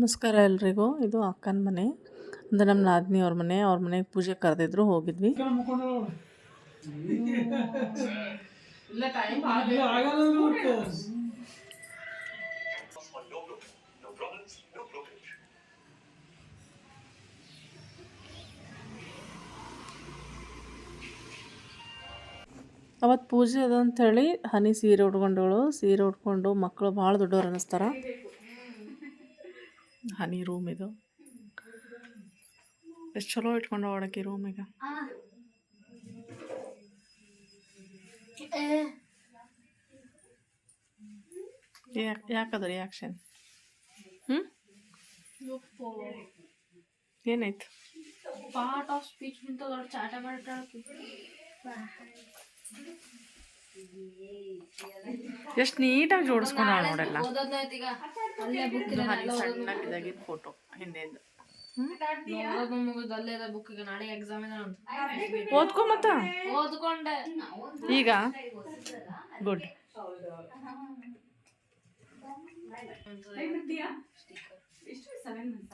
ನಮಸ್ಕಾರ ಎಲ್ರಿಗೂ. ಇದು ಅಕ್ಕನ ಮನೆ. ಅಂದರೆ ನಮ್ಮ ನಾದಿನಿ ಅವ್ರ ಮನೆ. ಅವ್ರ ಮನೆಗೆ ಪೂಜೆ ಕರೆದಿದ್ರು, ಹೋಗಿದ್ವಿ. ಅವತ್ತು ಪೂಜೆ ಅದ ಹೇಳಿ, ಹನಿ ಸೀರೆ ಉಟ್ಕೊಂಡವಳು ಸೀರೆ ಉಟ್ಕೊಂಡು ಮಕ್ಕಳು ಭಾಳ ದೊಡ್ಡವ್ರು ಅನ್ನಿಸ್ತಾರ. ಹನಿ ರೂಮ್ ಇದು. ಎಷ್ಟು ಚಲೋ ಇಟ್ಕೊಂಡು ಒಳಗೆ ರೂಮ್ ಈಗ. ಯಾಕೆ ಯಾಕದ ರಿಯಾಕ್ಷನ್ ಹ್ಞೂ ಏನಾಯ್ತು? ಪಾರ್ಟ್ ಆಫ್ ಸ್ಪೀಚ್ ನಿಂತ ದೊಡ್ಡ ಚಾಟ ಎಷ್ಟು ನೀಟಾಗಿ ಜೋಡಿಸ್ಕೊಂಡ ನೋಡಲ್ಲ ಸಣ್ಣಕ್ಕಿದಾಗಿದ್ದು ಫೋಟೋ ಅಂತ ಓದ್ಕೊ ಮತ್ತ ಈಗ ಗುಡ್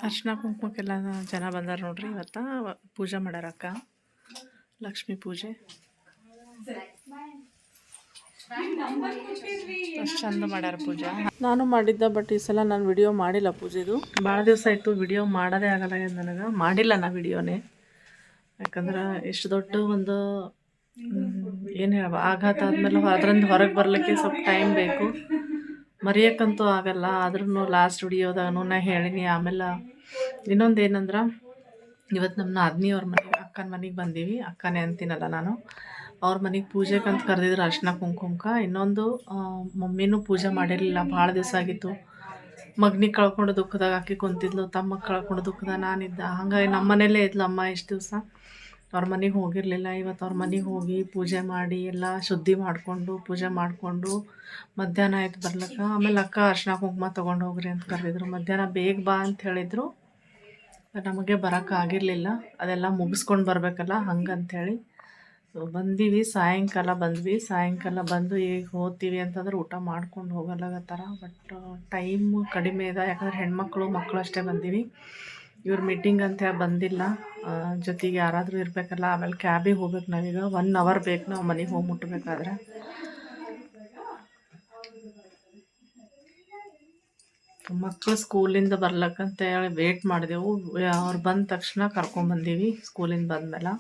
ಅರ್ಶಿನ ಕುಂಕುಮಕ್ಕೆಲ್ಲ ಜನ ಬಂದಾರ ನೋಡ್ರಿ ಇವತ್ತ ಪೂಜೆ ಮಾಡ್ಯಾರ ಅಕ್ಕ. ಲಕ್ಷ್ಮೀ ಪೂಜೆ. ಅಷ್ಟು ಚಂದ ಮಾಡ್ಯಾರ ಪೂಜೆ. ನಾನು ಮಾಡಿದ್ದ ಬಟ್ ಈ ಸಲ ನಾನು ವಿಡಿಯೋ ಮಾಡಿಲ್ಲ ಪೂಜೆದು ಭಾಳ ದಿವಸ ಆಯಿತು ವಿಡಿಯೋ ಮಾಡೋದೇ ಆಗಲ್ಲ ನನಗೆ? ಮಾಡಿಲ್ಲ ನಾ ವಿಡಿಯೋನೇ ಯಾಕಂದ್ರೆ ಎಷ್ಟು ದೊಡ್ಡ ಒಂದು ಏನು ಹೇಳ ಆಘಾತ ಆದಮೇಲೆ ಅದರಿಂದ ಹೊರಗೆ ಬರ್ಲಿಕ್ಕೆ ಸ್ವಲ್ಪ ಟೈಮ್ ಬೇಕು. ಮರೆಯೋಕ್ಕಂತೂ ಆಗಲ್ಲ ಆದ್ರೂ ಲಾಸ್ಟ್ ವಿಡಿಯೋದಾಗೂ ನಾ ಹೇಳಿನಿ ಆಮೇಲೆ ಇನ್ನೊಂದು ಏನಂದ್ರೆ ಇವತ್ತು ನಮ್ಮ ನಾದಿನಿಯವ್ರ ಮನೆ ಅಕ್ಕನ ಮನೆಗೆ ಬಂದೀವಿ ಅಕ್ಕನೇ ಅಂತೀನಲ್ಲ ನಾನು. ಅವ್ರ ಮನೆಗೆ ಅಂತ ಕರೆದಿದ್ರು ಅರ್ಶಿನ ಕುಂಕುಮಕ್ಕೆ ಇನ್ನೊಂದು ಮಮ್ಮಿನೂ ಪೂಜೆ ಮಾಡಿರಲಿಲ್ಲ. ಭಾಳ ದಿವಸ ಆಗಿತ್ತು. ಮಗ್ನಿಗೆ ಕಳ್ಕೊಂಡು ದುಃಖದಾಗ ಹಾಕಿ ಕುಂತಿದ್ಲು. ತಮ್ಮ ಕಳ್ಕೊಂಡು ದುಃಖದಾಗ ನಾನಿದ್ದ. ಹಂಗಾಗಿ ನಮ್ಮ ಮನೇಲೇ ಇದ್ಲು ಅಮ್ಮ ಇಷ್ಟು ದಿವಸ. ಅವ್ರ ಮನೆಗೆ ಹೋಗಿರಲಿಲ್ಲ. ಇವತ್ತು ಅವ್ರ ಮನೆಗೆ ಹೋಗಿ ಪೂಜೆ ಮಾಡಿ ಎಲ್ಲ ಶುದ್ಧಿ ಮಾಡಿಕೊಂಡು, ಪೂಜೆ ಮಾಡಿಕೊಂಡು ಮಧ್ಯಾಹ್ನ ಆಯ್ತು ಬರ್ಲಕ್ಕ. ಆಮೇಲೆ ಅಕ್ಕ ಅರ್ಶಿನ ಕುಂಕುಮ ತೊಗೊಂಡು ಹೋಗ್ರಿ ಅಂತ ಕರೆದಿದ್ರು. ಮಧ್ಯಾಹ್ನ ಬೇಗ ಬಾ ಅಂತ ಹೇಳಿದರು. ನಮಗೆ ಬರೋಕ್ಕಾಗಿರಲಿಲ್ಲ ಅದೆಲ್ಲ ಮುಗಿಸ್ಕೊಂಡು ಬರಬೇಕಲ್ಲ ಹಂಗಂಥೇಳಿ ಸೊ ಬಂದೀವಿ, ಸಾಯಂಕಾಲ ಬಂದ್ವಿ. ಸಾಯಂಕಾಲ ಬಂದು ಈಗ ಹೋಗ್ತೀವಿ ಅಂತಂದ್ರೆ ಊಟ ಮಾಡ್ಕೊಂಡು ಹೋಗಲಾಗತ್ತಾರ ಬಟ್ ಟೈಮ್ ಕಡಿಮೆ ಇದೆ. ಯಾಕಂದ್ರೆ ಹೆಣ್ಮಕ್ಳು ಮಕ್ಕಳು ಅಷ್ಟೇ ಬಂದೀವಿ. ಇವ್ರ ಮೀಟಿಂಗ್ ಅಂತ ಬಂದಿಲ್ಲ. ಜೊತೆಗೆ ಯಾರಾದರೂ ಇರಬೇಕಲ್ಲ. ಆಮೇಲೆ ಕ್ಯಾಬಿಗೆ ಹೋಗ್ಬೇಕು ನಾವೀಗ. ಒನ್ ಅವರ್ ಬೇಕು ನಾವು ಮನೆಗೆ ಹೋಗಿ ಮುಟ್ಟಬೇಕಾದ್ರೆ ಮಕ್ಕಳು ಸ್ಕೂಲಿಂದ ಬರ್ಲಕ್ಕಂತ ಹೇಳಿ ವೇಟ್ ಮಾಡಿದೆವು. ಅವ್ರು ಬಂದ ತಕ್ಷಣ ಕರ್ಕೊಂಡ್ಬಂದೀವಿ ಸ್ಕೂಲಿಂದ ಬಂದಮೇಲೆ.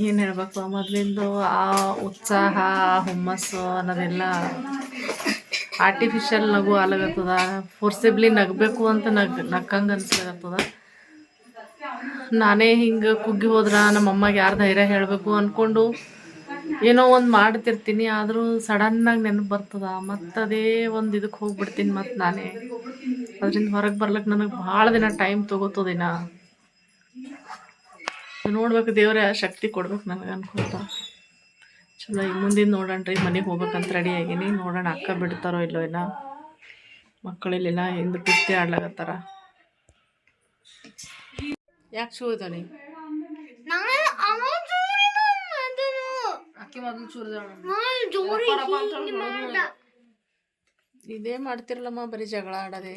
ಏನು ಹೇಳ್ಬೇಕು ಮೊದಲಿಂದು ಆ ಉತ್ಸಾಹ, ಹುಮ್ಮಸ್ಸು ಅನ್ನೋದೆಲ್ಲ ಆರ್ಟಿಫಿಷಿಯಲ್ ನಗು ಆಲಾಗತ್ತದ ಫೋರ್ಸಿಬ್ಲಿ ನಗಬೇಕು ಅಂತ ನಗ್, ನಕ್ಕಂಗೆ ಅನ್ಸ್ಲಾಗತ್ತದ. ನಾನೇ ಹಿಂಗೆ ಕುಗ್ಗಿ ಹೋದ್ರೆ ನಮ್ಮಮ್ಮಗೆ ಯಾರು ಧೈರ್ಯ ಹೇಳಬೇಕು ಅಂದ್ಕೊಂಡು ಏನೋ ಒಂದು ಮಾಡ್ತಿರ್ತೀನಿ, ಆದರೂ ಸಡನ್ನಾಗಿ ನೆನಪು ಬರ್ತದ. ಮತ್ತು ಅದೇ ಒಂದು ಇದಕ್ಕೆ ಹೋಗ್ಬಿಡ್ತೀನಿ ಮತ್ತು ನಾನೇ. ಅದರಿಂದ ಹೊರಗೆ ಬರ್ಲಿಕ್ಕೆ ನನಗೆ ಭಾಳ ದಿನ ಟೈಮ್ ತೊಗೋತದಿನ ನೋಡ್ಬೇಕು ದೇವ್ರ ಶಕ್ತಿ ಕೊಡ್ಬೇಕು ನನಗೆ ಅನ್ಕೊಂತ. ಚಲೋ ಈಗ ಮುಂದಿನ ನೋಡೋಣ ರೀ ಮನೆಗೆ ಹೋಗ್ಬೇಕಂತ ರೆಡಿ ಆಗೀನಿ. ನೋಡೋಣ ಅಕ್ಕ ಬಿಡ್ತಾರೋ ಇಲ್ಲೋ ಇಲ್ಲ ಮಕ್ಕಳಿಲ್ಲ ಹಿಂದೆ ಕುಸ್ತಿ ಆಡ್ಲಾಗತ್ತಾರ ಯಾಕೆ ಶೂ ಇದ್ದಾನೆ ಅಕ್ಕಿ ಮೊದಲು ಇದೇ ಮಾಡ್ತಿರಲ್ಲಮ್ಮ ಬರೀ ಜಗಳ ಆಡೋದೇ.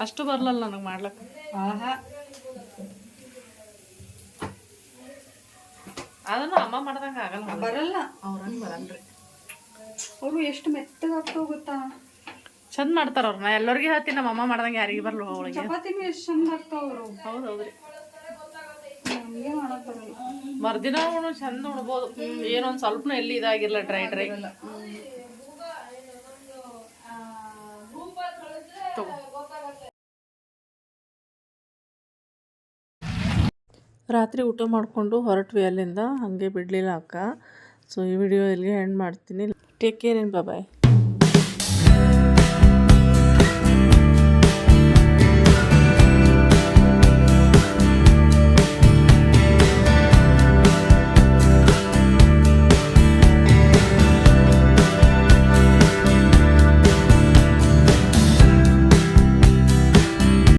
ಅಷ್ಟು ಬರಲಲ್ಲ ನನಗೆ ಮಾಡ್ಲಕ್ಕ ಅದನ್ನು ಅಮ್ಮ ಮಾಡ್ದಂಗೆ ಆಗಲ್ಲ ಬರಲ್ಲ. ಅವ್ರಂಗೆ ಬರಲ್ರಿ. ಅವರು ಎಷ್ಟು ಮೆತ್ತಗಾಗ್ತಾವ ಗೊತ್ತಾ? ಚಂದ ಮಾಡ್ತಾರ ಅವ್ರನ್ನ ಎಲ್ಲರಿಗೆ ಹೇಳ್ತೀನಿ ನಮ್ಮ ಅಮ್ಮ ಮಾಡ್ದಂಗೆ ಯಾರಿಗೆ ಬರಲ್ಲ ಅವಳಿಗೆ ಚಪಾತಿನೂ ಎಷ್ಟು ಚಂದ ಆಗ್ತಾವ ಅವರು. ಹೌದು ಹೌದ್ರಿ ನಮಗೆ ಮಾಡಕ್ ಬರಲ್ಲ. ಮರ್ದಿನ ಚಂದ ಉಣ್ಬೋದು. ಏನೊಂದು ಸ್ವಲ್ಪನೂ ಎಲ್ಲಿ ಇದಾಗಿರ್ಲ ಡ್ರೈ ಡ್ರೈ ರಾತ್ರಿ ಊಟ ಮಾಡಿಕೊಂಡು ಹೊರಟ್ವಿ ಅಲ್ಲಿಂದ, ಹಾಗೆ ಬಿಡಲಿಲ್ಲ ಅಕ್ಕ. ಸೊ ಈ ವಿಡಿಯೋ ಇಲ್ಲಿಗೆ ಎಂಡ್ ಮಾಡ್ತೀನಿ. ಟೇಕ್ ಕೇರ್ ಏನು ಬಾಯ್